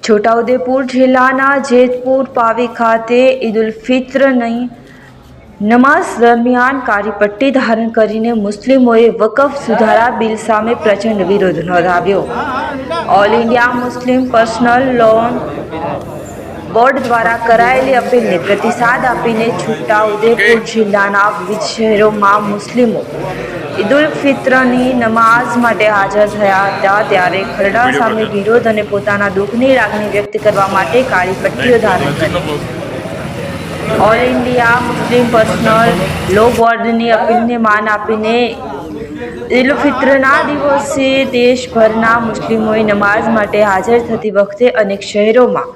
છોટાઉદેપુર જિલ્લાના જેતપુર પાવી ખાતે ઈદ ઉલ ફિત્રની નમાઝ દરમિયાન કાળી પટ્ટી ધારણ કરીને મુસ્લિમોએ વકફ સુધારા બિલ સામે પ્રચંડ વિરોધ નોંધાવ્યો. All India Muslim personal law board દ્વારા કરાયેલી અપીલને પ્રતિસાદ આપીને છોટાઉદેપુર જિલ્લાના વિવિધ શહેરોમાં મુસ્લિમો ઈદ ઉલ ફિત્રની નમાઝ માટે હાજર થયા હતા ત્યારે ખરડા સામે વિરોધ અને પોતાના દુઃખની લાગણી વ્યક્ત કરવા માટે કાળી પટ્ટીઓ ધારણ કરી. All India Muslim personal law બોર્ડની અપીલને માન આપીને ઈદ ફિત્રના દિવસે દેશભરના મુસ્લિમોએ નમાઝ માટે હાજર થતી વખતે અનેક શહેરોમાં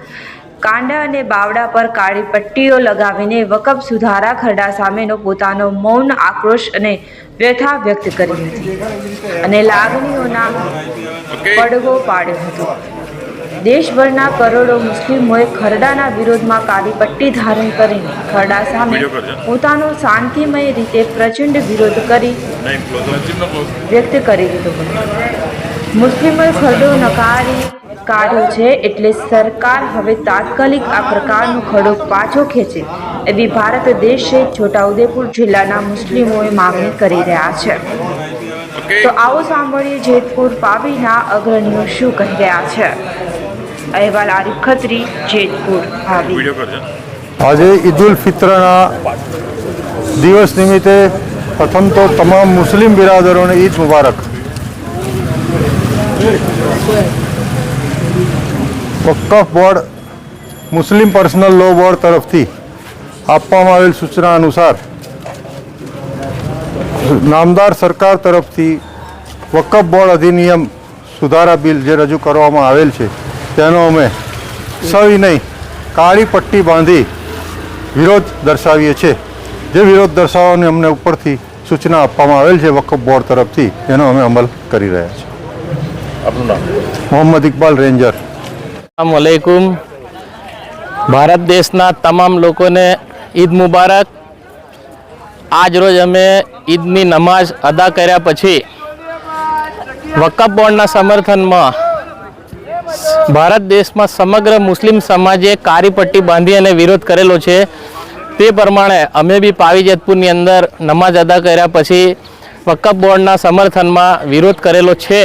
કાંડા અને બાવડા પર કાળી પટ્ટીઓ લગાવીને વકફ સુધારા ખરડા સામેનો પોતાનો મૌન આક્રોશ અને વ્યથા વ્યક્ત કરી હતી. અને લાગણીઓના પડઘો પાડ્યો હતો. દેશભરના કરોડો મુસ્લિમોએ ખરડાના વિરોધમાં કાળી પટ્ટી ધારણ કરીને ખરડા સામે પોતાનો શાંતિમય રીતે પ્રચંડ વિરોધ કરી વ્યક્ત કરી દીધો હતો. મુસ્લિમોએ ખરડો નકારી કાઢ્યો છે એટલે સરકાર હવે તાત્કાલિક આ પ્રકારનો ખડો પાછો ખેંચે એવી ભારત દેશ છોટાઉદેપુર જિલ્લાના મુસ્લિમોએ માગણી કરી રહ્યા છે. તો આવો સાંભળીએ જેતપુર પાવીના અગ્રણીઓ શું કહી રહ્યા છે. અહેવાલ આરિફ ખત્રી જેતપુર પાવી. આજે ઈદ ઉલ ફિત્રના દિવસ નિમિત્તે પ્રથમ તો તમામ મુસ્લિમ બિરાદરોને ઈદ મુબારક. Waqf board Muslim personal law board તરફથી આપવામાં આવેલ સૂચના અનુસાર નામદાર સરકાર તરફથી વકફ બોર્ડ અધિનિયમ સુધારા બિલ જે રજૂ કરવામાં આવેલ છે તેનો અમે સવિનય કાળી પટ્ટી બાંધી વિરોધ દર્શાવીએ છીએ. જે વિરોધ દર્શાવવાની અમને ઉપરથી સૂચના આપવામાં આવેલ છે વકફ બોર્ડ તરફથી એનો અમે અમલ કરી રહ્યા છીએ. મોહમ્મદ ઇકબાલ રેન્જર. અસલામુઅલૈકુમ ભારત દેશના તમામ લોકોને ઈદ મુબારક. આજ રોજ અમે ઈદની નમાઝ અદા કર્યા પછી વકફ બોર્ડના સમર્થનમાં ભારત દેશમાં સમગ્ર મુસ્લિમ સમાજે કારીપટ્ટી બાંધી અને વિરોધ કરેલો છે. તે પ્રમાણે અમે બી પાવી જેતપુરની અંદર નમાઝ અદા કર્યા પછી વકફ બોર્ડના સમર્થનમાં વિરોધ કરેલો છે.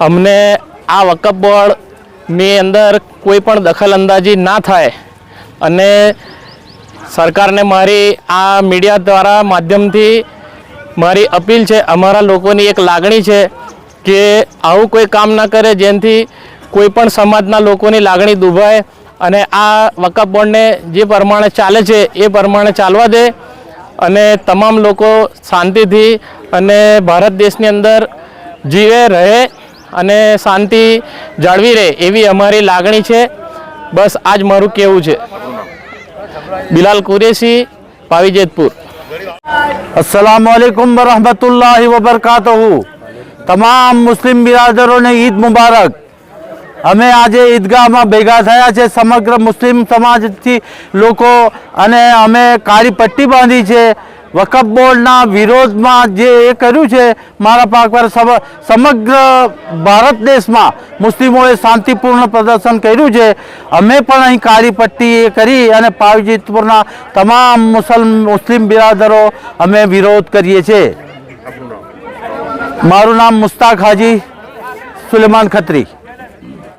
અમને આ વકફ બોર્ડની અંદર કોઈ પણ દખલ અંદાજી ના થાય અને સરકારને મારી આ મીડિયા દ્વારા માધ્યમથી મારી અપીલ છે, અમારા લોકોની એક લાગણી છે કે આવું કોઈ કામ ના કરે જેનાથી કોઈ પણ સમાજના લોકોની લાગણી દુભાય અને આ વકફ બોર્ડને જે પ્રમાણે ચાલે છે, એ પ્રમાણે ચાલવા દે અને તમામ લોકો શાંતિથી અને ભારત દેશની અંદર જીવે, રહે અને શાંતિ જાળવી રહે એવી અમારી લાગણી છે. બસ આજ મારું કેવું છે. બિલાલ કુરેશી, પાવીજેતપુર. અસલામ વાલેકુમ વરહમતુલ્લાહ વબરકાત તમામ મુસ્લિમ બિરાદરોને ઈદ મુબારક. અમે આજે ઈદગાહમાં ભેગા થયા છે. સમગ્ર મુસ્લિમ સમાજથી લોકો અને અમે કાળી પટ્ટી બાંધી છે. વકફ બોર્ડના વિરોધમાં જે એ કર્યું છે, મારા પાક પર સમ- સમગ્ર ભારત દેશમાં મુસ્લિમોએ શાંતિપૂર્ણ પ્રદર્શન કર્યું છે. અમે પણ અહીં કાળી પટ્ટી એ કરી અને પાવીજીતપુરના તમામ મુસલ, મુસ્લિમ બિરાદરો અમે વિરોધ કરીએ છીએ. મારું નામ મુસ્તાક હાજી, સુલેમાન ખત્રી.